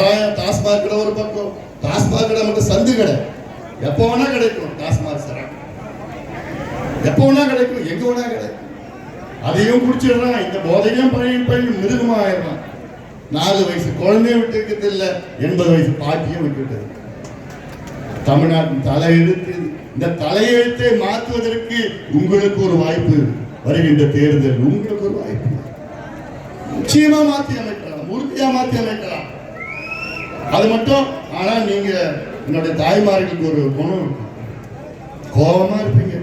சாராயம் டாஸ்மாக் கடை ஒரு பக்கம் டாஸ்மாக் கடை மட்டும் சந்து கடை. எப்போ வேணா கிடைக்கும் டாஸ்மாக் சரக்கு எப்போ வேணா கிடைக்கும் எங்க வேணா கிடைக்கும். அதையும் குடிச்சிடுறான் இந்த போதையும் பையன் பையன் மிருகமா ஆயிடுறான் நாலு வயசு குழந்தைய விட்டுக்கிறது இல்ல எண்பது வயசு பாட்டியும் விட்டுட்டு தமிழ்நாட்டின் தலையெழுத்து எழுத்து இந்த தலையெழுத்தை மாற்றுவதற்கு உங்களுக்கு ஒரு வாய்ப்பு வருகின்ற தேர்தல் உங்களுக்கு ஒரு வாய்ப்பு. நிச்சயமா மாத்தி அமைக்கலாம் உறுதியா மாத்தி அமைக்கலாம். அது மட்டும் ஆனா நீங்க என்னுடைய தாய்மார்களுக்கு ஒரு குணம் இருக்கும். கோபமா இருப்பீங்க.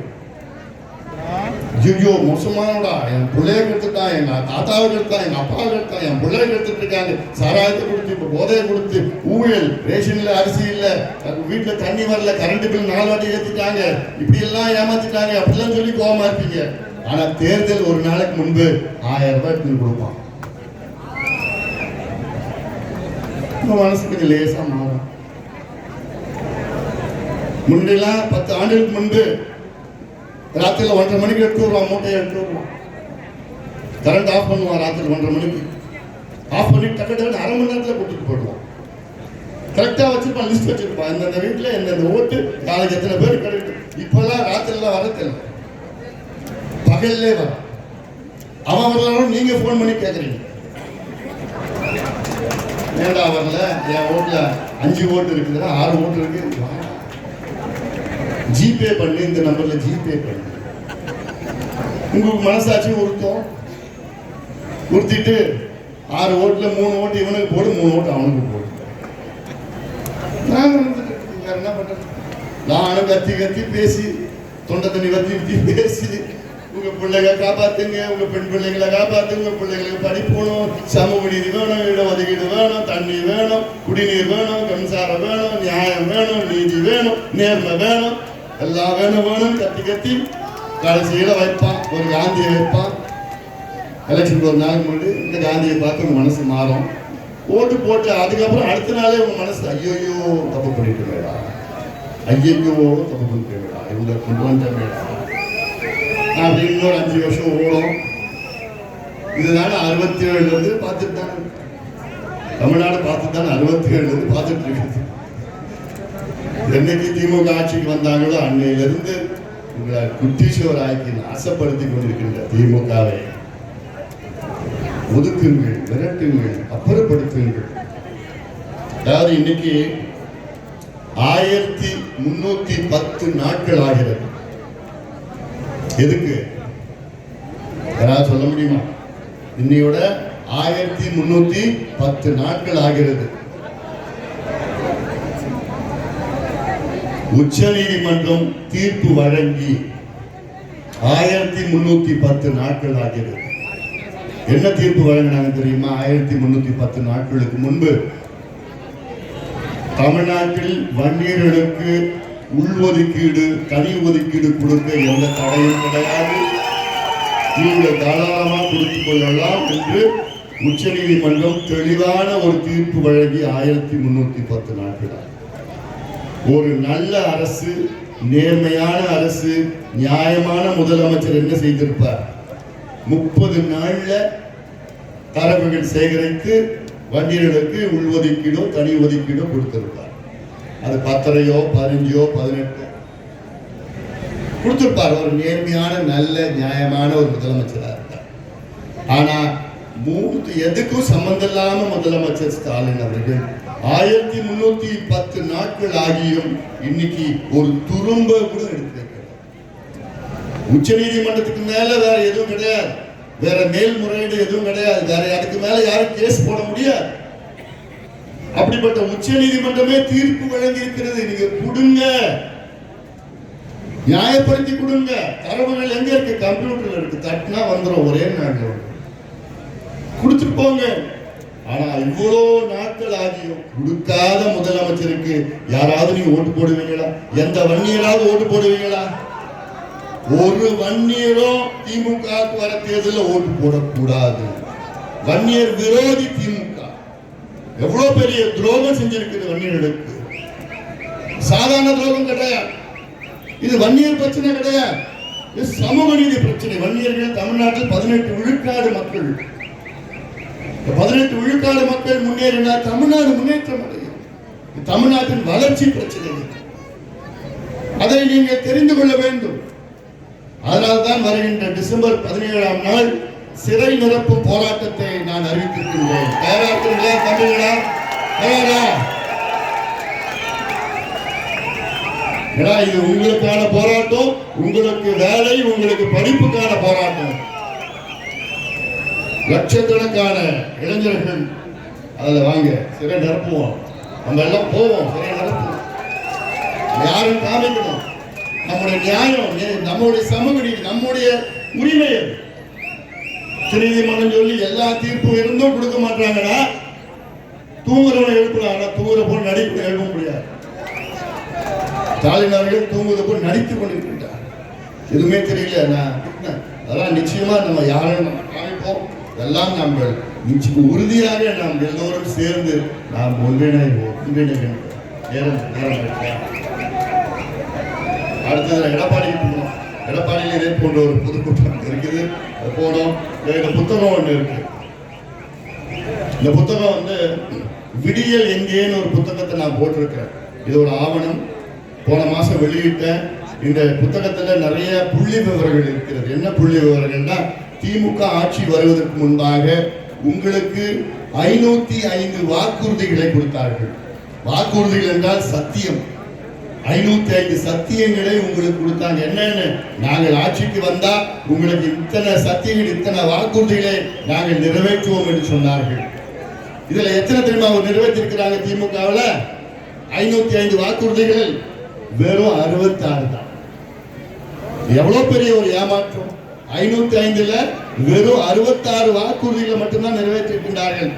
ஐயோ மோசமானடா என் பிள்ளைய கெடுத்துட்டான் எங்க தாத்தாவை கெடுத்தான் எங்க அப்பாவை கெடுத்தான் என் பிள்ளைய கெடுத்துட்டு இருக்காங்க. சாராயத்தை கொடுத்து இப்ப போதையை கொடுத்து ஊழல் ரேஷனில் அரிசி இல்ல வீட்டுல தண்ணி வரல கரண்ட் பில் நாலு வாட்டி ஏத்திட்டாங்க. இப்படி எல்லாம் ஏமாத்திட்டாங்க அப்படிலாம் சொல்லி கோவமா இருப்பீங்க. ஆனா தேர்தல் ஒரு நாளைக்கு முன்பு ஆயிரம் ரூபாய் எடுத்துன்னு கொடுப்பான். மனசுக்கு மனசு கொஞ்சம் லேசா மாறும் முன்னெல்லாம் பத்து ஆண்டுகளுக்கு முன்பு ராத்திரியில் ஒன்றரை மணிக்கு எடுத்து வருவான் மூட்டையை எடுத்து வருவான் கரண்ட் ஆஃப் பண்ணுவான் ராத்திரி ஒன்றரை மணிக்கு. ஆஃப் பண்ணி டக்கு டக்கு அரை மணி நேரத்தில் கூட்டிட்டு போயிடுவான் கரெக்டாக வச்சுருப்பான் லிஸ்ட் வச்சுருப்பான் இந்தந்த வீட்டில் இந்தந்த ஓட்டு நாளைக்கு எத்தனை பேர் கிடைக்கும் இப்போல்லாம் ராத்திரிலாம் வரதில்லை பகல்லே வர அவன் வரலாம் நீங்கள் ஃபோன் பண்ணி கேட்குறீங்க ஏண்டா வரல என் ஓட்டுல அஞ்சு ஓட்டு இருக்குதுன்னா ஆறு ஓட்டு இருக்கு. ஜிபே பண்ணு இந்த நம்பர்ல ஜிபே பண்ணு. உங்களுக்கு மனசாட்சி உறுத்தம். உறுத்திட்டு ஆறு ஓட்டுல மூணு ஓட்டு இவனுக்கு போடு மூணு ஓட்டு அவனுக்கு போடு. நான் என்ன பண்றது? நானும் கத்தி கத்தி பேசி தொண்டை தண்ணி வத்தி வத்தி பேசி உங்க பிள்ளைங்க காப்பாத்துங்க உங்க பெண் பிள்ளைங்களை காப்பாத்துங்க உங்க பிள்ளைங்களுக்கு படிப்போணும் சமூக நீதி வேணும் இட ஒதுக்கீடு வேணும் தண்ணி வேணும் குடிநீர் வேணும் மின்சாரம் வேணும் நியாயம் வேணும் நீதி வேணும் நேர்மை வேணும் எல்லாம் வேணும் வேணும் கத்தி கத்தி. கடைசியில வைப்பான் ஒரு காந்தியை வைப்பான். எலெக்ஷனுக்கு ஒரு நாள் முன்னாடி இந்த காந்தியை பார்த்து உங்க மனசு மாறும். ஓட்டு போட்டு அதுக்கப்புறம் அடுத்த நாளே உங்க மனசு ஐயோயோ தப்பு பண்ணிட்டு வேடா ஐயோ தப்பு பண்ணிட்டு வேடா இவங்க கொண்டு வந்துட்டேன் அப்படின்னு இன்னொரு அஞ்சு வருஷம் ஓடும். இதனால அறுபத்தி ஏழுல இருந்து பார்த்துட்டு தானே தமிழ்நாடு பார்த்து அறுபத்தி ஏழுல இருந்து பார்த்துட்டு இருக்குது. என்னைக்கு திமுக ஆட்சிக்கு வந்தாங்களோ அன்னையிலிருந்து உங்களை குட்டீஸ்வர் ஆக்கி நாசப்படுத்தி கொண்டிருக்கின்ற திமுகவை ஒதுக்குங்கள் விரட்டுங்கள் அப்புறப்படுத்துங்கள். அதாவது இன்னைக்கு ஆயிரத்தி முன்னூத்தி பத்து நாட்கள் ஆகிறது. எதுக்கு? யாராவது சொல்ல முடியுமா? இன்னையோட ஆயிரத்தி முன்னூத்தி பத்து நாட்கள் ஆகிறது. உச்ச நீதிமன்றம் தீர்ப்பு வழங்கி ஆயிரத்தி முன்னூத்தி பத்து நாட்கள் ஆகிறது. என்ன தீர்ப்பு வழங்கினாங்க தெரியுமா? ஆயிரத்தி முன்னூத்தி பத்து நாட்களுக்கு முன்பு? தமிழ்நாட்டில் வன்னியர்களுக்கு உள்ஒதுக்கீடு தனி ஒதுக்கீடு கொடுக்க எந்த தடையும் கிடையாது. நீங்கள் தாராளமாக கொடுத்துக் கொள்ளலாம் என்று உச்சநீதிமன்றம் தெளிவான ஒரு தீர்ப்பு வழங்கி ஆயிரத்தி முன்னூத்தி பத்து நாட்கள் ஒரு நல்ல அரசு நேர்மையான அரசு நியாயமான முதலமைச்சர் என்ன செய்திருப்பார்? முப்பது நாள்ல தரவுகள் சேகரித்து வண்டியர்களுக்கு உள்ஒதுக்கீடோ தனி ஒதுக்கீடோ கொடுத்திருப்பார். அது பத்தரையோ பதினஞ்சோ பதினெட்டோ. கொடுத்துருப்பார். ஒரு நேர்மையான நல்ல நியாயமான ஒரு முதலமைச்சரா இருந்தார். ஆனா மூணு எதுக்கும் சம்பந்தம் இல்லாம முதலமைச்சர் ஸ்டாலின் அவர்கள் ஆயிரத்தி முன்னூத்தி பத்து நாட்கள் ஆகியும் இன்னைக்கு ஒரு துரும்ப கூட எடுத்து உச்ச நீதிமன்றத்துக்கு மேல வேற எதுவும் கிடையாது. வேற மேல்முறையீடு எதுவும் கிடையாது. வேற அதுக்கு மேல யாரும் கேஸ் போட முடியாது. அப்படிப்பட்ட உச்ச நீதிமன்றமே தீர்ப்பு வழங்கி இருக்கிறது நீங்க கொடுங்க. நியாயப்படுத்தி கொடுங்க. தரவுகள் எங்க இருக்கு? கம்ப்யூட்டர்ல இருக்கு. தட்டினா வந்துடும் ஒரே நாள்ல. வந்துரும். கொடுத்துட்டு போங்க. ஆனா இவ்வளோ நாட்கள் ஆகியும் கொடுக்காத முதலமைச்சருக்கு யாராவது நீங்க ஓட்டு போடுவீங்களா? எந்த வன்னியராவது ஓட்டு போடுவீங்களா? ஒரு வன்னியரும் திமுக வர தேர்தலில் ஓட்டு போடக்கூடாது. வன்னியர் விரோதி திமுக. எவ்வளவு பெரிய துரோகம் செஞ்சிருக்குது வன்னியர்களுக்கு? சாதாரண துரோகம் கிடையாது. இது வன்னியர் பிரச்சனை கிடையாது. இது சமூக நீதி பிரச்சனை. வன்னியர்கள் தமிழ்நாட்டில் பதினெட்டு விழுக்காடு மக்கள். பதினெட்டு விழுக்காடு மக்கள் முன்னேறினால் தமிழ்நாடு முன்னேற்றம் அடையும். தமிழ்நாட்டின் வளர்ச்சி பிரச்சனை. அதை நீங்கள் தெரிந்து கொள்ள வேண்டும். அதனால்தான் வருகின்ற டிசம்பர் பதினேழாம் நாள் சிறை நிரப்பும் போராட்டத்தை நான் அறிவித்திருக்கின்றேன். தயாரா தம்பிகளா தயாரா ஏன்னா இது உங்களுக்கான போராட்டம் உங்களுக்கு வேலை உங்களுக்கு படிப்புக்கான போராட்டம். லட்சக்கணக்கான இளைஞர்கள் அதுல வாங்க சிறை நிரப்புவோம். நம்ம எல்லாம் போவோம் சிறை நிரப்புவோம். யாரும் காமிக்கணும். நம்முடைய நியாயம் நம்முடைய சமூக நம்முடைய உரிமை அது. நீதிமன்றம் சொல்லி எல்லா தீர்ப்பும் இருந்தும் கொடுக்க மாட்டாங்கன்னா தூங்குறவனை எழுப்பலாம் ஆனா தூங்குற போல் நடிப்பு எழுப்ப முடியாது. ஸ்டாலின் அவர்கள் தூங்குவது போல் நடித்து கொண்டிருக்கின்றார். எதுவுமே தெரியல. நான் அதெல்லாம் நிச்சயமா நம்ம யாரும் நம்ம காமிப்போம். எல்லாம் நம்ம நிச்சயம் உறுதியாக நாம் எல்லோரும் சேர்ந்து நாம் ஒன்றிணைவோம். ஒன்றிணைகின்றோம். நேரம் நேரம் அடுத்தது எடப்பாடி போனோம் எடப்பாடியில் இதே போன்ற ஒரு பொதுக்கூட்டம் இருக்குது. போனோம் இந்த புத்தகம் ஒன்று இருக்கு. இந்த புத்தகம் வந்து விடியல் எங்கேன்னு ஒரு புத்தகத்தை நான் போட்டிருக்கேன் இது ஒரு ஆவணம். போன மாதம் வெளியிட்டேன் இந்த புத்தகத்தில் நிறைய புள்ளி விவரங்கள் இருக்கிறது. என்ன புள்ளி விவரங்கள்னா திமுக ஆட்சி வருவதற்கு முன்பாக உங்களுக்கு ஐநூத்தி ஐந்து வாக்குறுதிகளை கொடுத்தார்கள். வாக்குறுதிகள் என்றால் சத்தியம். ஐநூத்தி ஐந்து சத்தியங்களை உங்களுக்கு கொடுத்தாங்க. என்னன்னு? நாங்கள் ஆட்சிக்கு வந்தா உங்களுக்கு இத்தனை சத்தியங்கள் இத்தனை வாக்குறுதிகளை நாங்கள் நிறைவேற்றுவோம் என்று சொன்னார்கள். இதுல எத்தனை தெரியுமா? அவங்க நிறைவேற்றிருக்கிறாங்க திமுகவில். ஐநூத்தி ஐந்து வாக்குறுதிகள் வெறும் அறுபத்தாறு தான். எவ்வளவு பெரிய ஒரு ஏமாற்றம். ஐநூத்தி ஐந்துல வெறும் அறுபத்தாறு வாக்குறுதிகளை மட்டும்தான் நிறைவேற்றிருக்கின்றார்கள்.